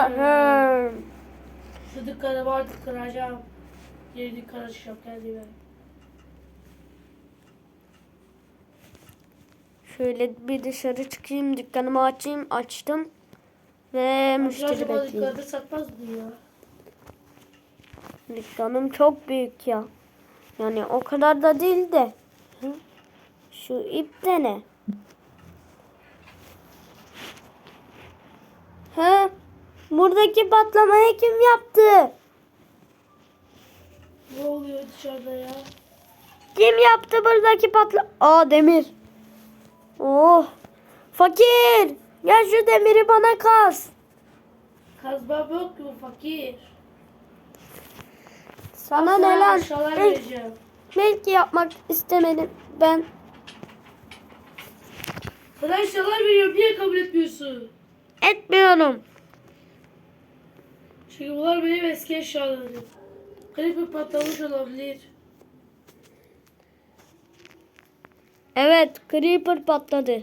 Ahem. Şu dükkanı vardı kıracağım. Geri dükkan açacağım kendime. Şöyle bir dışarı çıkayım, dükkanımı açayım. Açtım. Ve müşteri Acaba bekleyeyim. dükkanda satmaz mı ya? Dükkanım çok büyük ya. Yani o kadar da değil de. Hı? Şu ip de ne? He? Buradaki patlamayı kim yaptı? Ne oluyor dışarıda ya? Kim yaptı buradaki patla... Aa demir. Oh. Fakir. Gel şu demiri bana kaz. Kazmam yok mu fakir? Sana ne Sana lan? aşağılar Hı, vereceğim. Belki yapmak istemedim ben. Sana eşyalar veriyorum niye kabul etmiyorsun? Etmiyorum. Bunlar benim eski eşyalarım. Creeper patlamış olabilir. Evet, creeper patladı.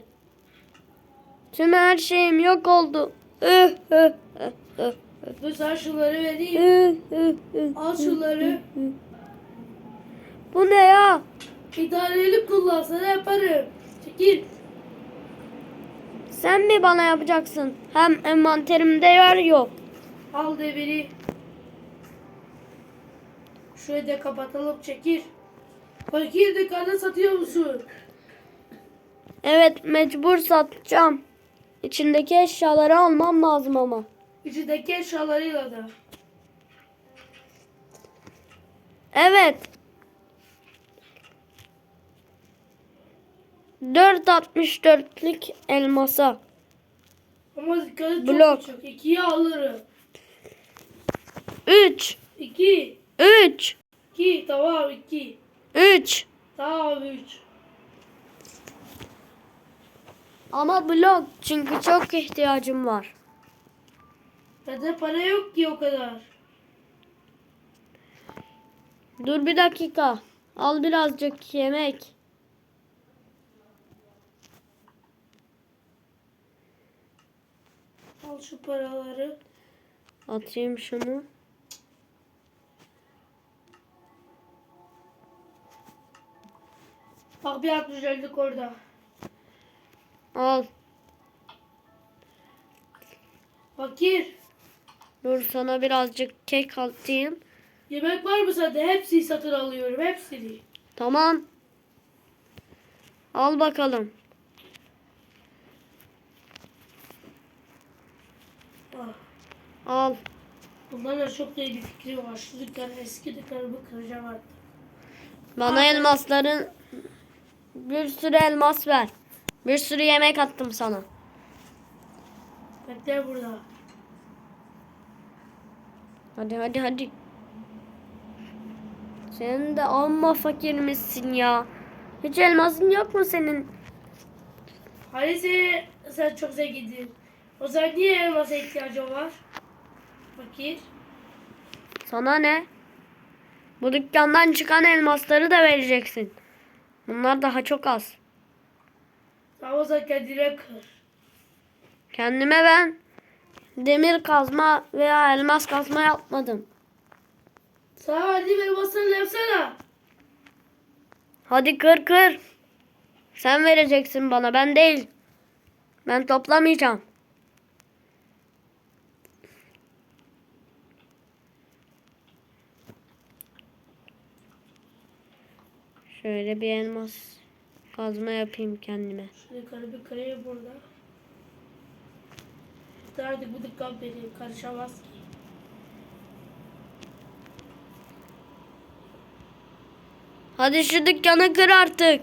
Tüm her şeyim yok oldu. Üh, üh, üh, üh, Dur sana şunları vereyim. üh, üh, üh. Al şunları. Bu ne ya? İdarelik kullan sana yaparım. Çekil. Sen mi bana yapacaksın? Hem envanterimde yer yok. Al demiri. Şurayı da kapatalım çekil. Fakir dükkanda satıyor musun? Evet, mecbur satacağım. İçindeki eşyaları almam lazım ama. İçindeki eşyalarıyla da. Evet. 4.64'lük elmasa. Ama dükkanı çok Blok. küçük. İkiye alırım. 3 İki. 3 İki. Tamam iki. 3 Tamam üç. Ama blok çünkü çok ihtiyacım var. Bende para yok ki o kadar. Dur bir dakika. Al birazcık yemek. Al şu paraları. Atayım şunu. Bak bir 60 orada. Al. Fakir. Dur sana birazcık kek atayım. Yemek var mı sende? Hepsini satın alıyorum. Hepsini. Tamam. Al bakalım. Ah. Al. Bundan da çok iyi bir fikrim var. Şu dükkanı eski dükkanımı kıracağım artık. Bana elmasların bir sürü elmas ver. Bir sürü yemek attım sana. Bekle burada. Hadi hadi hadi. Sen de amma fakirmişsin ya. Hiç elmasın yok mu senin? Hani sen, sen çok zenginsin. O zaman niye elmasa ihtiyacın var? Fakir. Sana ne? Bu dükkandan çıkan elmasları da vereceksin. Bunlar daha çok az. Zaman kendine kır. Kendime ben demir kazma veya elmas kazma yapmadım. Sana verdiğim elmasını yapsana. Hadi kır kır. Sen vereceksin bana ben değil. Ben toplamayacağım. Şöyle bir elmas kazma yapayım kendime. Şu yukarı bir kırayım burada. Artık bu dükkan benim. Karışamaz ki. Hadi şu dükkanı kır artık.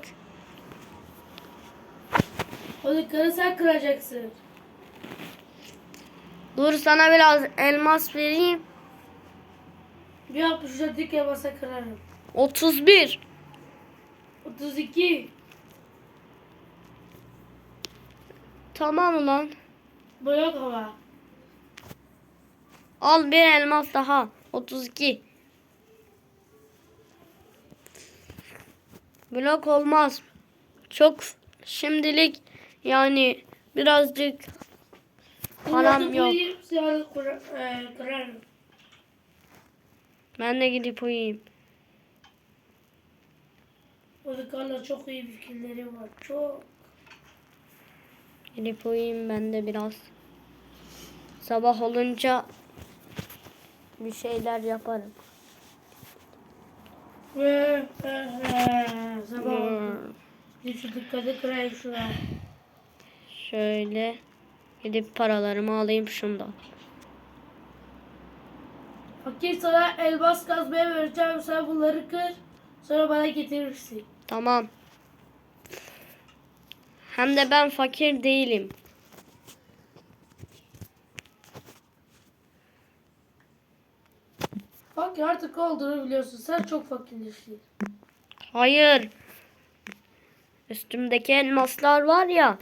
O dükkanı sen kıracaksın. Dur sana biraz elmas vereyim. Bir 64'lük elmasa kırarım. 31. 32. Tamam ulan. Yok ama. Al bir elmas daha. 32. Blok olmaz. Çok şimdilik yani birazcık Param yok. e. Ben de gidip uyuyayım. Çocuklarla çok iyi fikirleri var. Çok. Gidip uyuyayım ben de biraz. Sabah olunca bir şeyler yaparım. Sabah oldu. Hmm. Bir şu kırayım şuna. Şöyle gidip paralarımı alayım şundan. Fakir sana elmas kazmaya vereceğim. Sen bunları kır. Sonra bana getirirsin. Tamam. Hem de ben fakir değilim. Bak artık olduğunu biliyorsun. Sen çok fakirleştin. Hayır. Üstümdeki elmaslar var ya.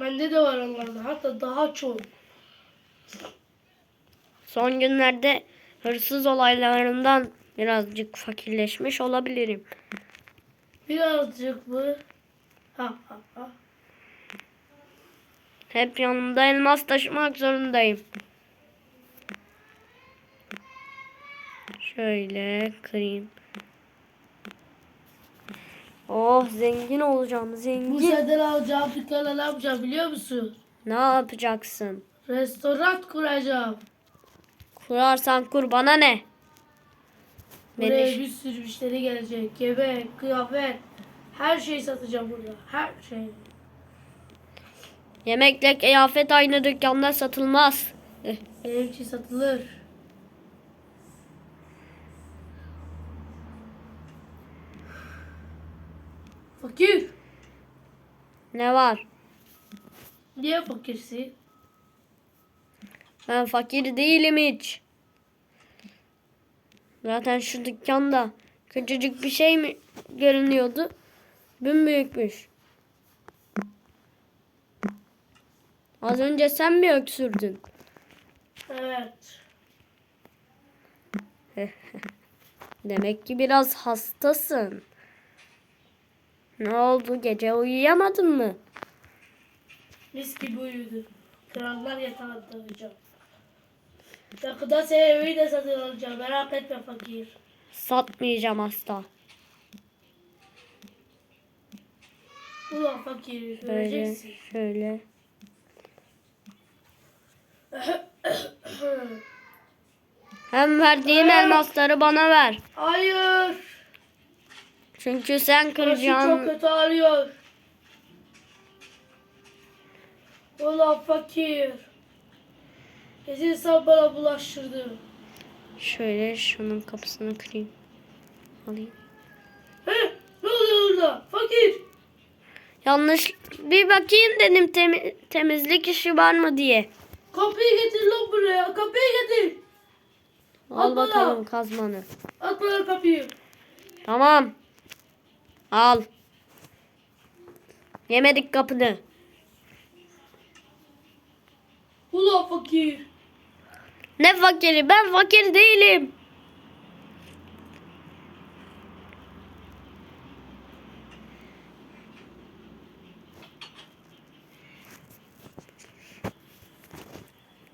Bende de var onlardan. Hatta daha çok. Son günlerde hırsız olaylarından birazcık fakirleşmiş olabilirim. Birazcık mı? Ha ha ha. Hep yanımda elmas taşımak zorundayım. Şöyle kırayım. Oh zengin olacağım Bu zengin. senden alacağım dükkana ne yapacağım biliyor musun? Ne yapacaksın? Restoran kuracağım. Kurarsan kur bana ne? Buraya Beni, bir sürü müşteri gelecek. Yemek, kıyafet. Her şeyi satacağım burada. Her şey. yemekle kıyafet aynı dükkanda satılmaz. Eh, Benim için satılır. Fakir. Ne var? Niye fakirsin? Ben fakir değilim hiç. Zaten şu dükkanda küçücük bir şey mi görünüyordu? Büyükmüş. Az önce sen mi öksürdün? Evet. Demek ki biraz hastasın. Ne oldu? Gece uyuyamadın mı? Mis gibi uyudu. Krallar yatağında uyuyacağım. Yakında senin evi de satın alacağım. Merak etme fakir. Satmayacağım asla. Ulan fakir. Böyle, şöyle. Hem verdiğin elmasları bana ver. Hayır. Çünkü sen Başı çok kıracaksın. kötü ağrıyor. Ulan fakir. Kesin sen bana bulaştırdın. Şöyle şunun kapısını kırayım. Alayım. He? Ne oluyor orada? Fakir. Yanlış bir bakayım dedim temi- temizlik işi var mı diye. Kapıyı getir lan buraya. Kapıyı getir. Al bana. bakalım kazmanı. At bana kapıyı. Tamam. Al. Yemedik kapını. Ulan fakir. Ne fakiri? Ben fakir değilim.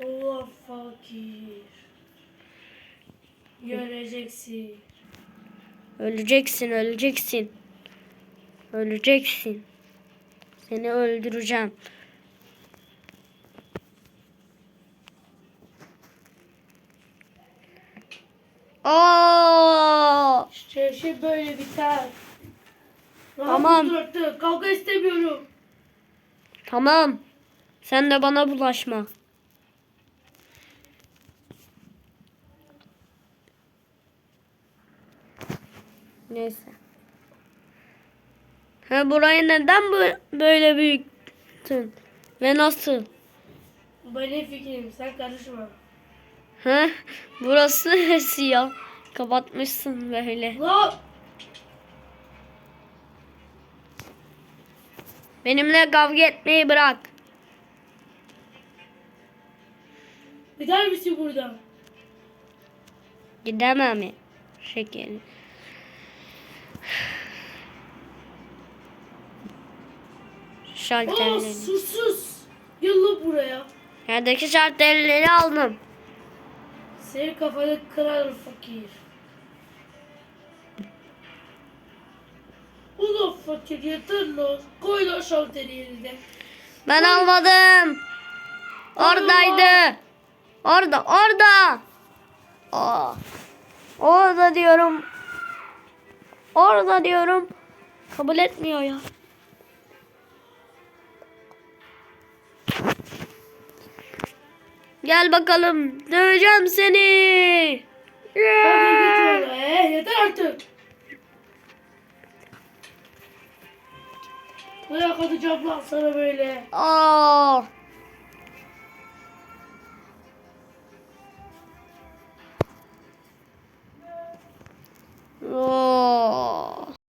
Ulan fakir. Göreceksin. Öleceksin, öleceksin. Öleceksin. Seni öldüreceğim. Aa! Şey böyle biter. Tamam. Kavga istemiyorum. Tamam. Sen de bana bulaşma. Neyse. Ha burayı neden bu- böyle büyüttün? Ve nasıl? Benim fikrim sen karışma. Ha? Burası siyah. Kapatmışsın böyle. Benimle kavga etmeyi bırak. gider misin buradan? Gidemem. Aa Şalterleri. susuz. Yıllı buraya. Yerdeki şartelleri aldım. Senin kafanı kırarım fakir. Ulan fakir yeter lan. Koy lan şalteri yerine. Ben almadım. Oradaydı. Orada, orada. Aa. Orada diyorum. Orada diyorum. Kabul etmiyor ya. Gel bakalım. Döveceğim seni. Hadi git ee, yeter artık. Buraya katacağım lan sana böyle. Aa. Oh.